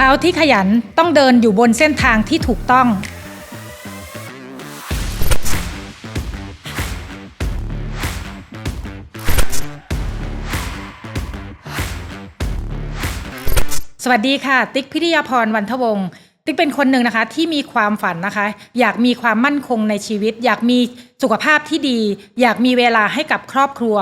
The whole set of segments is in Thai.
เท้าที่ขยันต้องเดินอยู่บนเส้นทางที่ถูกต้อง สวัสดีค่ะ ติ๊กพิทยาพรวันทวงศ์ติ๊กเป็นคนหนึ่งนะคะที่มีความฝันนะคะ อยากมีความมั่นคงในชีวิต อยากมีสุขภาพที่ดี อยากมีเวลาให้กับครอบครัว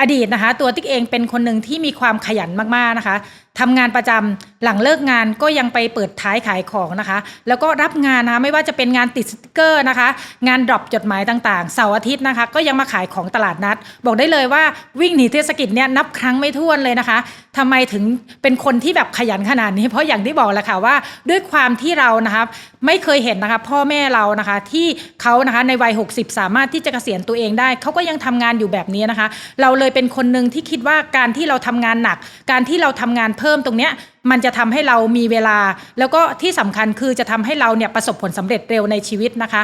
อดีตนะคะ ตัวติ๊กเองเป็นคนหนึ่งที่มีความขยันมากๆนะคะทำงานประจำหลังเลิกงานก็ยังไปเปิดท้ายขายของนะคะ แล้วก็รับงานนะคะไม่ว่าจะเป็นงานติดสติกเกอร์นะคะ งานดรอปจดหมายต่างๆเสาร์อาทิตย์นะคะ ก็ยังมาขายของตลาดนัด บอกได้เลยว่าวิ่งหนีเทศกิจเนี่ยนับครั้งไม่ถ้วนเลยนะคะทำไมถึงเป็นคนที่แบบขยันขนาดนี้ เพราะอย่างที่บอกแหละค่ะว่าด้วยความที่เรานะคะไม่เคยเห็นนะคะพ่อแม่เรานะคะที่เขานะคะในวัย 60 สามารถที่จะเกษียณตัวเองได้เขาก็ยังทำงานอยู่แบบนี้นะคะ เราเลยเป็นคนหนึ่งที่คิดว่าการที่เราทำงานหนัก การที่เราทำงานเพิ่มตรงเนี้ยมันจะทำให้เรามีเวลา แล้วก็ที่สำคัญคือจะทำให้เราเนี่ยประสบผลสำเร็จเร็วในชีวิตนะคะ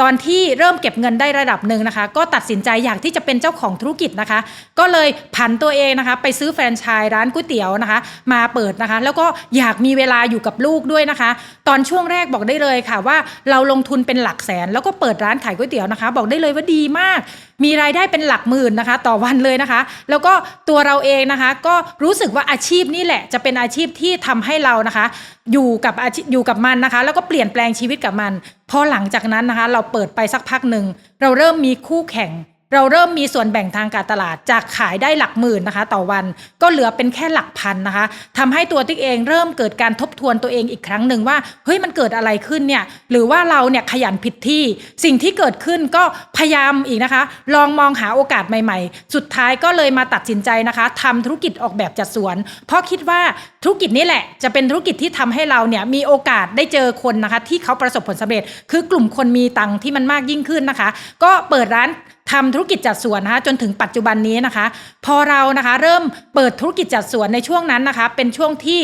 ตอนที่เริ่มเก็บเงินได้ระดับหนึ่งนะคะ ก็ตัดสินใจอยากที่จะเป็นเจ้าของธุรกิจนะคะ ก็เลยผันตัวเองนะคะ ไปซื้อแฟรนไชส์ร้านก๋วยเตี๋ยวนะคะ มาเปิดนะคะ แล้วก็อยากมีเวลาอยู่กับลูกด้วยนะคะ ตอนช่วงแรกบอกได้เลยค่ะว่าเราลงทุนเป็นหลักแสน แล้วก็เปิดร้านขายก๋วยเตี๋ยวนะคะ บอกได้เลยว่าดีมาก มีรายได้เป็นหลักหมื่นนะคะ ต่อวันเลยนะคะ แล้วก็ตัวเราเองนะคะ ก็รู้สึกว่าอาชีพนี่แหละจะเป็นอาชีพที่ทำให้เรานะคะ อยู่กับอาชีพอยู่กับมันนะคะ แล้วก็เปลี่ยนแปลงชีวิตกับมันพอหลังจากนั้นนะคะ เราเปิดไปสักพักหนึ่งเราเริ่มมีคู่แข่ง เราเริ่มมีส่วนแบ่งทางการตลาดจากขายได้หลักหมื่นนะคะ ต่อวันก็เหลือเป็นแค่หลักพันนะคะทำให้ตัวติ๊กเองเริ่มเกิดการทบทวนตัวเองอีกครั้งหนึ่งว่าเฮ้ยมันเกิดอะไรขึ้นเนี่ยหรือว่าเราเนี่ยขยันผิดที่ สิ่งที่เกิดขึ้นก็พยายามอีกนะคะ ลองมองหาโอกาสใหม่ๆ สุดท้ายก็เลยมาตัดสินใจนะคะทำธุรกิจออกแบบจัดสวน เพราะคิดว่าธุรกิจนี้แหละจะเป็นธุรกิจที่ทำให้เราเนี่ยมีโอกาสได้เจอคนนะคะ ที่เขาประสบผลสำเร็จ คือกลุ่มคนมีตังค์ที่มันมากยิ่งขึ้นนะคะ ก็เปิดร้าน ทำธุรกิจจัดสวนนะคะจนถึงปัจจุบันนี้นะคะ พอเรานะคะเริ่มเปิดธุรกิจจัดสวนในช่วงนั้นนะคะ เป็นช่วงที่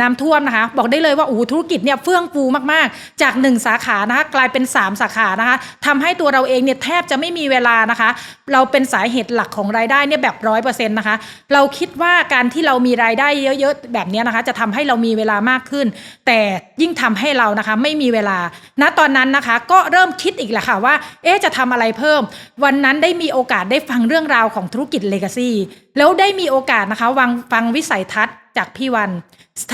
น้ำท่วมนะคะ บอกได้เลยว่าโอ้ธุรกิจเนี่ยเฟื่องฟูมากๆ จาก 1 สาขานะคะกลายเป็น 3 สาขานะคะทำให้ตัวเราเองเนี่ยแทบจะไม่มีเวลานะคะ เราเป็นสาเหตุหลักของรายได้เนี่ยแบบร้อยเปอร์เซ็นต์นะคะเราคิดว่าการที่เรามีรายได้เยอะๆแบบนี้นะคะ จะทำให้เรามีเวลามากขึ้น แต่ยิ่งทำให้เรานะคะไม่มีเวลาณตอนนั้นนะคะ ก็เริ่มคิดอีกแหละค่ะว่าเอ๊จะทำอะไรเพิ่มวันนั้นได้มีโอกาสได้ฟังเรื่องราวของธุรกิจเลกาซีแล้วได้มีโอกาสนะคะวังฟังวิสัยทัศน์จากพี่วัน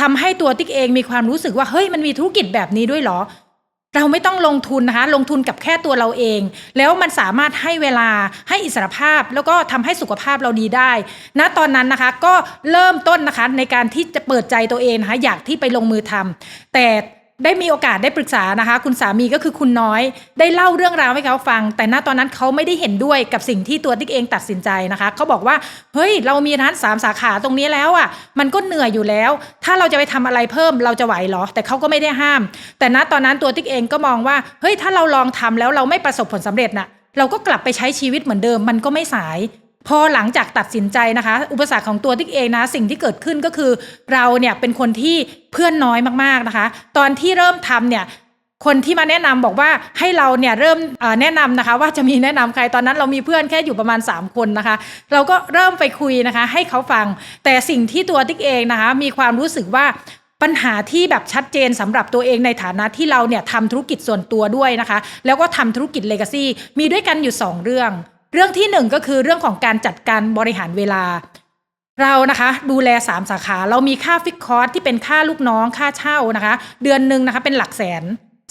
ทำให้ตัวติ๊กเองมีความรู้สึกว่าเฮ้ยมันมีธุรกิจแบบนี้ด้วยเหรอ เราไม่ต้องลงทุนนะคะลงทุนกับแค่ตัวเราเอง แล้วมันสามารถให้เวลาให้อิสรภาพ แล้วก็ทำให้สุขภาพเราดีได้ณตอนนั้นนะคะก็เริ่มต้นนะคะในการที่จะเปิดใจตัวเองนะคะอยากที่ไปลงมือทำแต่ ได้มีโอกาสได้ปรึกษานะคะ คุณสามีก็คือคุณน้อย ได้เล่าเรื่องราวให้เขาฟัง แต่ณตอนนั้นเขาไม่ได้เห็นด้วยกับสิ่งที่ตัวติ๊กเองตัดสินใจนะคะเขาบอกว่าเฮ้ยเรามีร้านสามสาขาตรงนี้แล้วอะมันก็เหนื่อยอยู่แล้ว ถ้าเราจะไปทำอะไรเพิ่มเราจะไหวเหรอ แต่เขาก็ไม่ได้ห้าม แต่ณตอนนั้นตัวติ๊กเองก็มองว่าเฮ้ยถ้าเราลองทำแล้วเราไม่ประสบผลสำเร็จน่ะเราก็กลับไปใช้ชีวิตเหมือนเดิมมันก็ไม่สาย พอหลังจากตัดสินใจนะคะ อุปสรรคของตัวติ๊กเองนะ สิ่งที่เกิดขึ้นก็คือ เราเนี่ยเป็นคนที่เพื่อนน้อยมากๆนะคะ ตอนที่เริ่มทำเนี่ยคนที่มาแนะนำบอกว่าให้เราเนี่ยเริ่มแนะนำนะคะ ว่าจะมีแนะนำใครตอนนั้นเรามีเพื่อนแค่อยู่ประมาณ 3 คนนะคะ เราก็เริ่มไปคุยนะคะ ให้เขาฟัง แต่สิ่งที่ตัวติ๊กเองนะคะ มีความรู้สึกว่าปัญหาที่แบบชัดเจนสำหรับตัวเองในฐานะที่เราเนี่ยทำธุรกิจส่วนตัวด้วยนะคะ แล้วก็ทำธุรกิจเลกาซีมีด้วยกันอยู่ 2 เรื่อง เรื่องที่หนึ่งก็คือเรื่องของการจัดการบริหารเวลา เรานะคะดูแล 3 สาขาเรามีค่าฟิกคอร์สที่เป็นค่าลูกน้องค่าเช่านะคะ เดือนหนึ่งนะคะเป็นหลักแสน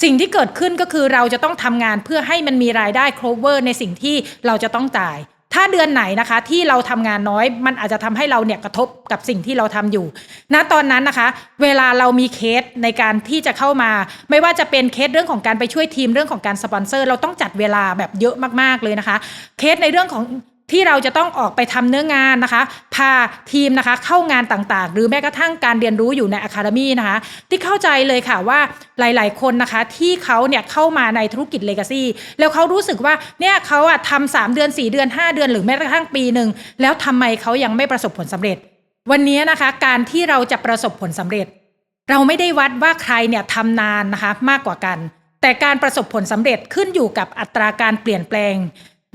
สิ่งที่เกิดขึ้นก็คือเราจะต้องทำงานเพื่อให้มันมีรายได้ cover ในสิ่งที่เราจะต้องจ่าย ถ้าเดือนไหนนะคะที่เราทำงานน้อย มันอาจจะทำให้เราเนี่ยกระทบกับสิ่งที่เราทำอยู่ณตอนนั้นนะคะ เวลาเรามีเคสในการที่จะเข้ามา ไม่ว่าจะเป็นเคสเรื่องของการไปช่วยทีมเรื่องของการสปอนเซอร์ เราต้องจัดเวลาแบบเยอะมากๆเลยนะคะ เคสในเรื่องของ ที่เราจะต้องออกไปทำเนื้องานนะคะ พาทีมนะคะเข้างานต่างๆ หรือแม้กระทั่งการเรียนรู้อยู่ในอะคาเดมีนะคะ ที่เข้าใจเลยค่ะว่าหลายๆ คนนะคะที่เขาเนี่ยเข้ามาในธุรกิจเลกาซีแล้วเขารู้สึกว่าเนี่ยเขาอะทำสามเดือน 4 เดือน 5 เดือน หรือแม้กระทั่งปีหนึ่งแล้วทำไมเขายังไม่ประสบผลสำเร็จ วันนี้นะคะการที่เราจะประสบผลสำเร็จ เราไม่ได้วัดว่าใครเนี่ยทำนานนะคะมากกว่ากัน แต่การประสบผลสำเร็จขึ้นอยู่กับอัตราการเปลี่ยนแปลง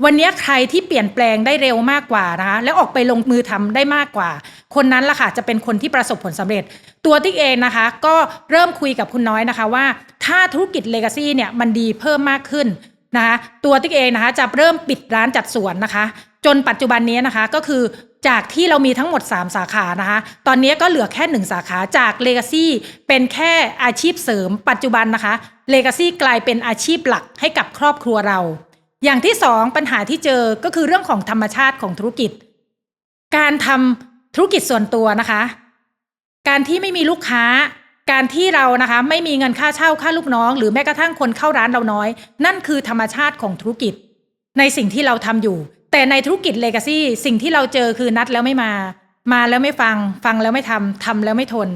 วันนี้ใครที่เปลี่ยนแปลงได้เร็วมากกว่านะคะแล้วออกไปลงมือทำได้มากกว่า คนนั้นล่ะค่ะจะเป็นคนที่ประสบผลสำเร็จ ตัวติ๊กเองนะคะ ก็เริ่มคุยกับคุณน้อยนะคะว่า ถ้าธุรกิจเลกาซีเนี่ยมันดีเพิ่มมากขึ้นนะคะตัวติ๊กเองนะคะจะเริ่มปิดร้านจัดสวนนะคะ จนปัจจุบันนี้นะคะก็คือจากที่เรามีทั้งหมด 3 สาขานะคะ ตอนนี้ก็เหลือแค่ 1 สาขาจาก Legacy เป็นแค่อาชีพเสริม ปัจจุบันนะคะ Legacy กลายเป็นอาชีพหลักให้กับครอบครัวเรา อย่างที่2ปัญหาที่เจอก็คือเรื่องของธรรมชาติของธุรกิจ การทำธุรกิจส่วนตัวนะคะ การที่ไม่มีลูกค้า การที่เรานะคะ ไม่มีเงินค่าเช่าค่าลูกน้อง หรือแม้กระทั่งคนเข้าร้านเราน้อย นั่นคือธรรมชาติของธุรกิจ ในสิ่งที่เราทำอยู่ แต่ในธุรกิจเลกาซี่สิ่งที่เราเจอคือนัดแล้วไม่มา มาแล้วไม่ฟัง ฟังแล้วไม่ทำทำแล้วไม่ทน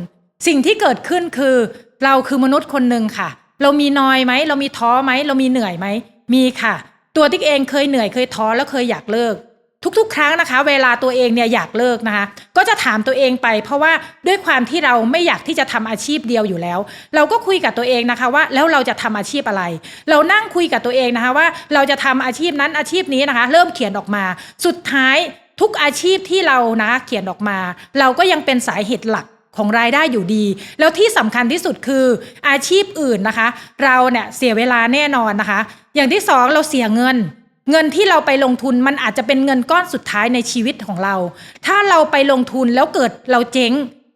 สิ่งที่เกิดขึ้นคือ เราคือมนุษย์คนหนึ่งค่ะ เรามีนอยไหมเรามีท้อไหมเรามีเหนื่อยไหมมีค่ะ ตัวติ๊กเองเคยเหนื่อยเคยท้อแล้วเคยอยากเลิก ทุกๆ ครั้งนะคะ เวลาตัวเองเนี่ยอยากเลิกนะคะ ก็จะถามตัวเองไป เพราะว่าด้วยความที่เราไม่อยากที่จะทำอาชีพเดียวอยู่แล้ว เราก็คุยกับตัวเองนะคะว่าแล้วเราจะทำอาชีพอะไร เรานั่งคุยกับตัวเองนะคะว่าเราจะทำอาชีพนั้นอาชีพนี้นะคะ เริ่มเขียนออกมา สุดท้ายทุกอาชีพที่เรานะเขียนออกมา เราก็ยังเป็นสาเหตุหลักของรายได้อยู่ดี แล้วที่สำคัญที่สุดคืออาชีพอื่นนะคะ เราเนี่ยเสียเวลาแน่นอนนะคะ อย่างที่สองเราเสียเงิน เงินที่เราไปลงทุนมันอาจจะเป็นเงินก้อนสุดท้ายในชีวิตของเรา ถ้าเราไปลงทุนแล้วเกิดเราเจ๊ง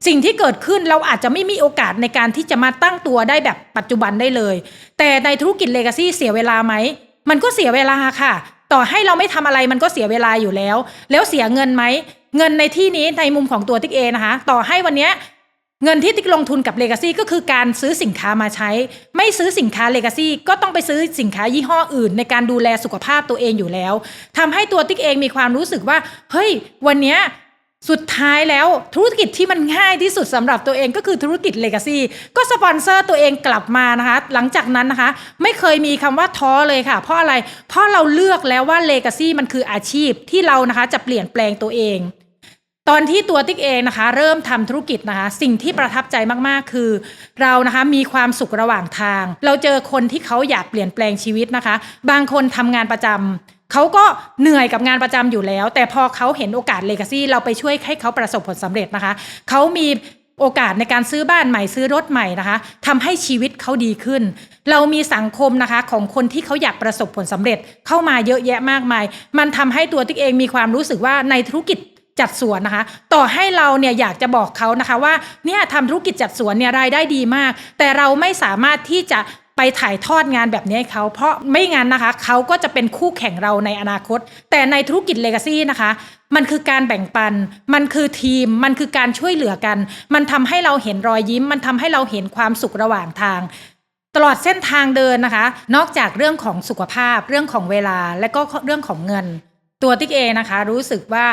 สิ่งที่เกิดขึ้นเราอาจจะไม่มีโอกาสในการที่จะมาตั้งตัวได้แบบปัจจุบันได้เลย แต่ในธุรกิจเลกาซี่เสียเวลาไหมมันก็เสียเวลาค่ะ ต่อให้เราไม่ทำอะไรมันก็เสียเวลาอยู่แล้ว แล้วเสียเงินไหมเงินในที่นี้ในมุมของตัวติ๊กเองนะคะ ต่อให้วันนี้ เงินที่ติ๊กลงทุนกับ Legacy ก็คือการซื้อสินค้ามาใช้ ไม่ซื้อสินค้า Legacy ก็ต้องไปซื้อสินค้ายี่ห้ออื่น ในการดูแลสุขภาพตัวเองอยู่แล้วทำให้ตัวติ๊กเองมีความรู้สึกว่า เฮ้ย วันเนี้ยสุดท้ายแล้วธุรกิจที่มันง่ายที่สุดสำหรับตัวเองก็คือธุรกิจ Legacy ก็สปอนเซอร์ตัวเองกลับมานะคะ หลังจากนั้นนะคะ ไม่เคยมีคำว่าท้อเลยค่ะ เพราะอะไร เพราะเราเลือกแล้วว่า Legacy มันคืออาชีพที่เรานะคะจะเปลี่ยนแปลงตัวเอง ตอนที่ตัวติ๊กเองนะคะ เริ่มทำธุรกิจนะคะ สิ่งที่ประทับใจมากๆ คือ เรานะคะมีความสุขระหว่างทาง เราเจอคนที่เขาอยากเปลี่ยนแปลงชีวิตนะคะ บางคนทำงานประจำเขาก็เหนื่อยกับงานประจำอยู่แล้ว แต่พอเขาเห็นโอกาสเลกาซี่เราไปช่วยให้เขาประสบผลสำเร็จนะคะเขามีโอกาสในการซื้อบ้านใหม่ซื้อรถใหม่นะคะทำให้ชีวิตเขาดีขึ้น เรามีสังคมนะคะของคนที่เขาอยากประสบผลสำเร็จเข้ามาเยอะแยะมากมาย มันทำให้ตัวติ๊กเองมีความรู้สึกว่าในธุรกิจ จัดสวนนะคะ ต่อให้เราเนี่ยอยากจะบอกเขานะคะว่าเนี่ยทำธุรกิจจัดสวนเนี่ยรายได้ดีมาก แต่เราไม่สามารถที่จะไปถ่ายทอดงานแบบนี้ให้เขาเพราะไม่งั้นนะคะเขาก็จะเป็นคู่แข่งเราในอนาคต แต่ในธุรกิจเลกาซี่นะคะมันคือการแบ่งปัน มันคือทีม มันคือการช่วยเหลือกัน มันทำให้เราเห็นรอยยิ้ม มันทำให้เราเห็นความสุขระหว่างทาง ตลอดเส้นทางเดินนะคะ นอกจากเรื่องของสุขภาพ เรื่องของเวลา และก็เรื่องของเงิน ตัวติ๊กเองนะคะ รู้สึกว่า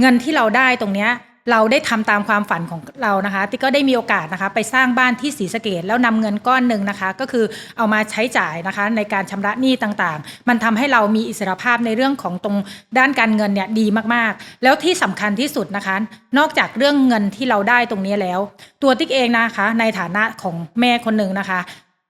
เงินที่เราได้ตรงเนี้ยเราได้ทำตามความฝันของเรานะคะ ติ๊กก็ได้มีโอกาสนะคะ ไปสร้างบ้านที่ศรีสะเกดแล้วนำเงินก้อนหนึ่งนะคะ ก็คือเอามาใช้จ่ายนะคะ ในการชำระหนี้ต่างๆ มันทำให้เรามีอิสรภาพในเรื่องของตรงด้านการเงินเนี่ยดีมากๆ แล้วที่สำคัญที่สุดนะคะ นอกจากเรื่องเงินที่เราได้ตรงนี้แล้ว ตัวติ๊กเองนะคะ ในฐานะของแม่คนหนึ่งนะคะ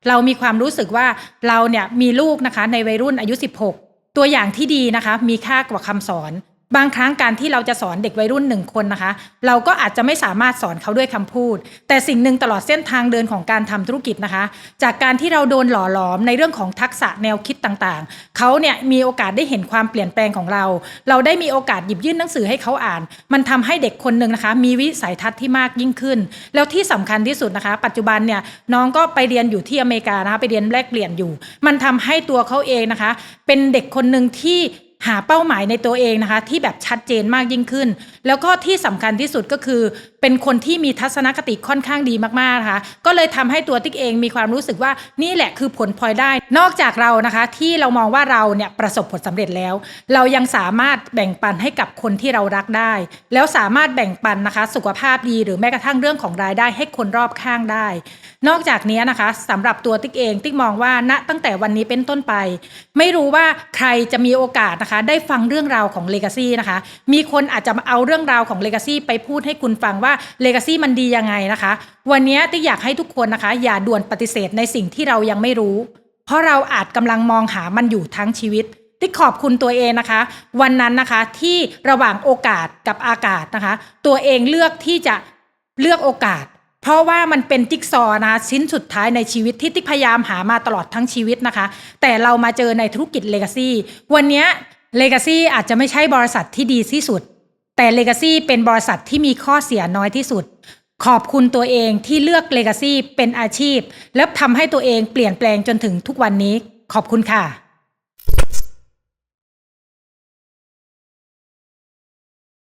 เรามีความรู้สึกว่าเราเนี่ยมีลูกนะคะในวัยรุ่นอายุ 16 ตัวอย่างที่ดีนะคะมีค่ากว่าคำสอน บางครั้งการที่เราจะสอนเด็กวัยรุ่นหนึ่งคนนะคะ เราก็อาจจะไม่สามารถสอนเขาด้วยคำพูด แต่สิ่งหนึ่งตลอดเส้นทางเดินของการทำธุรกิจนะคะ จากการที่เราโดนหล่อหลอมในเรื่องของทักษะแนวคิดต่างๆ เขาเนี่ยมีโอกาสได้เห็นความเปลี่ยนแปลงของเรา เราได้มีโอกาสหยิบยื่นหนังสือให้เขาอ่าน มันทำให้เด็กคนหนึ่งนะคะ มีวิสัยทัศน์ที่มากยิ่งขึ้น แล้วที่สำคัญที่สุดนะคะ ปัจจุบันเนี่ยน้องก็ไปเรียนอยู่ที่อเมริกานะคะไปเรียนแลกเปลี่ยนอยู่ มันทำให้ตัวเขาเองนะคะ เป็นเด็กคนหนึ่งที่ หาเป้าหมายในตัวเองนะคะ ที่แบบชัดเจนมากยิ่งขึ้น แล้วก็ที่สำคัญที่สุดก็คือ เป็นคนที่มีทัศนคติค่อนข้างดีมากๆนะคะก็เลยทำให้ตัวติ๊กเองมีความรู้สึกว่านี่แหละคือผลพลอยได้ นอกจากเรานะคะ ที่เรามองว่าเราเนี่ยประสบผลสำเร็จแล้ว เรายังสามารถแบ่งปันให้กับคนที่เรารักได้ แล้วสามารถแบ่งปันนะคะ สุขภาพดีหรือแม้กระทั่งเรื่องของรายได้ให้คนรอบข้างได้ นอกจากนี้นะคะสำหรับตัวติ๊กเองติ๊กมองว่าณตั้งแต่วันนี้เป็นต้นไป ไม่รู้ว่าใครจะมีโอกาสนะคะ ได้ฟังเรื่องราวของ Legacy นะคะ มีคนอาจจะมาเอาเรื่องราวของ Legacy ไปพูดให้คุณฟังว่า Legacy มันดียังไงนะคะ วันนี้ติ๊กอยากให้ทุกคนนะคะ อย่าด่วนปฏิเสธในสิ่งที่เรายังไม่รู้ เพราะเราอาจกำลังมองหามันอยู่ทั้งชีวิตติ๊กขอบคุณตัวเองนะคะ วันนั้นนะคะที่ระหว่างโอกาสกับอากาศนะคะ ตัวเองเลือกที่จะเลือกโอกาส เพราะว่ามันเป็นจิ๊กซอนะคะชิ้นสุดท้ายในชีวิตที่ติ๊กพยายามหามาตลอดทั้งชีวิตนะคะ แต่เรามาเจอในธุรกิจเลกาซีวันนี้เลกาซีอาจจะไม่ใช่บริษัทที่ดีที่สุด แต่เลกาซีเป็นบริษัทที่มีข้อเสียน้อยที่สุด ขอบคุณตัวเองที่เลือกเลกาซีเป็นอาชีพ และทำให้ตัวเองเปลี่ยนแปลงจนถึงทุกวันนี้ ขอบคุณค่ะ